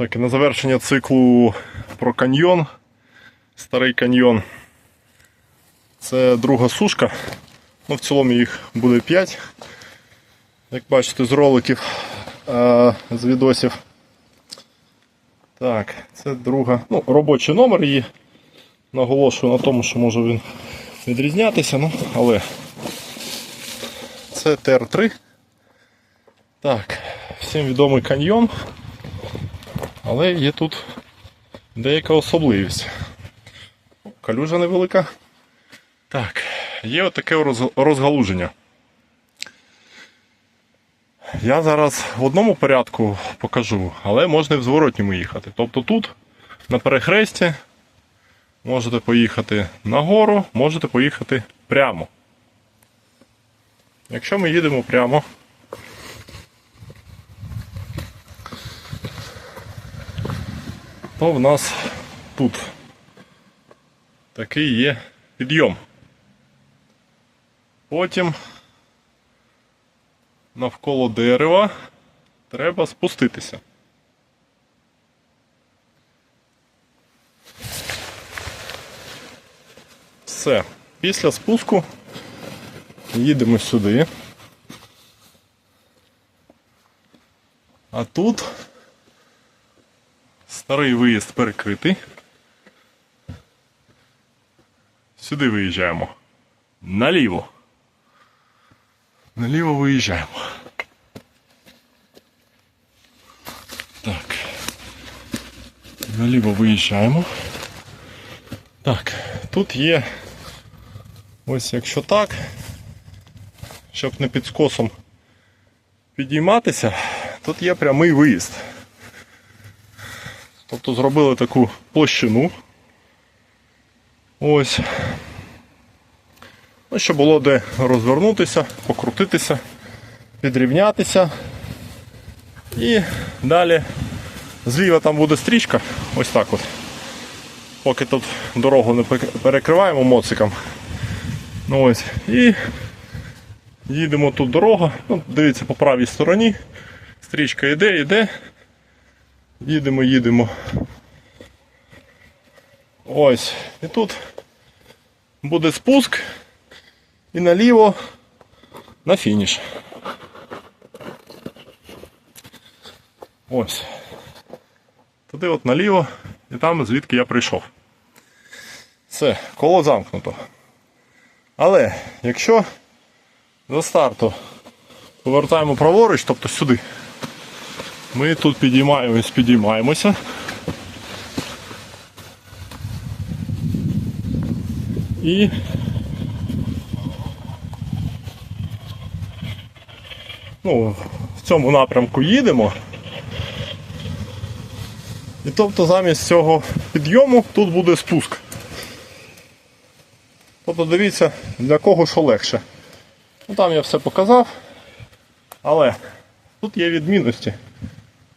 Так, і на завершення циклу про каньйон. Старий каньйон. Це друга сушка. Ну, в цілому їх буде 5. Як бачите з роликів, е, з відосів. Так, це друга. Ну, робочий номер її. Наголошую на тому, що може він відрізнятися, ну, але це ТР-3. Так, всім відомий каньйон. Але є тут деяка особливість. Калюжа невелика. Так, є отаке розгалуження. Я зараз в одному порядку покажу, але можна і в зворотньому їхати. Тобто тут, на перехресті, можете поїхати нагору, можете поїхати прямо. Якщо ми їдемо прямо, то в нас тут такий є підйом. Потім навколо дерева треба спуститися. Все. Після спуску їдемо сюди. А тут старий виїзд перекритий. Сюди виїжджаємо. Наліво. Наліво виїжджаємо. Так. Наліво виїжджаємо. Так, тут є. Ось якщо так, щоб не під скосом підійматися, тут є прямий виїзд. Тобто зробили таку площину. Ось. Ну, щоб було де розвернутися, покрутитися, підрівнятися. І далі зліва там буде стрічка, ось так от. Поки тут дорогу не перекриваємо моциком. Ну ось. І їдемо тут дорога. Ну, дивіться по правій стороні. Стрічка йде, йде. Їдемо, їдемо. Ось. І тут буде спуск і наліво на фініш. Ось. Туди от наліво і там звідки я прийшов. Все, коло замкнуто. Але якщо до старту повертаємо праворуч, тобто сюди, ми тут підіймаємось, підіймаємося. І ну, в цьому напрямку їдемо. І тобто замість цього підйому тут буде спуск. Тобто дивіться, для кого що легше. Ну, там я все показав. Але тут є відмінності.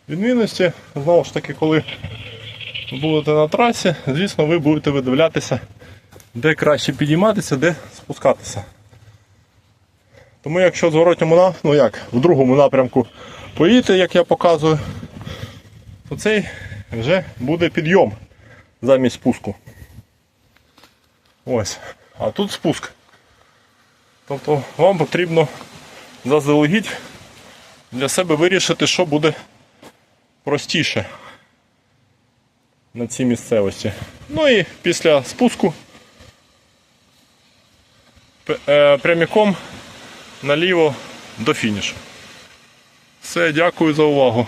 Відмінності, знову ж таки, коли будете на трасі, звісно, ви будете видивлятися, де краще підійматися, де спускатися. Тому якщо в зворотньому на- ну як, в другому напрямку поїдете, як я показую, то цей вже буде підйом замість спуску. Ось. А тут спуск. Тобто вам потрібно заздалегідь для себе вирішити, що буде простіше на цій місцевості. Ну і після спуску е, прямиком наліво до фінішу. Все, дякую за увагу.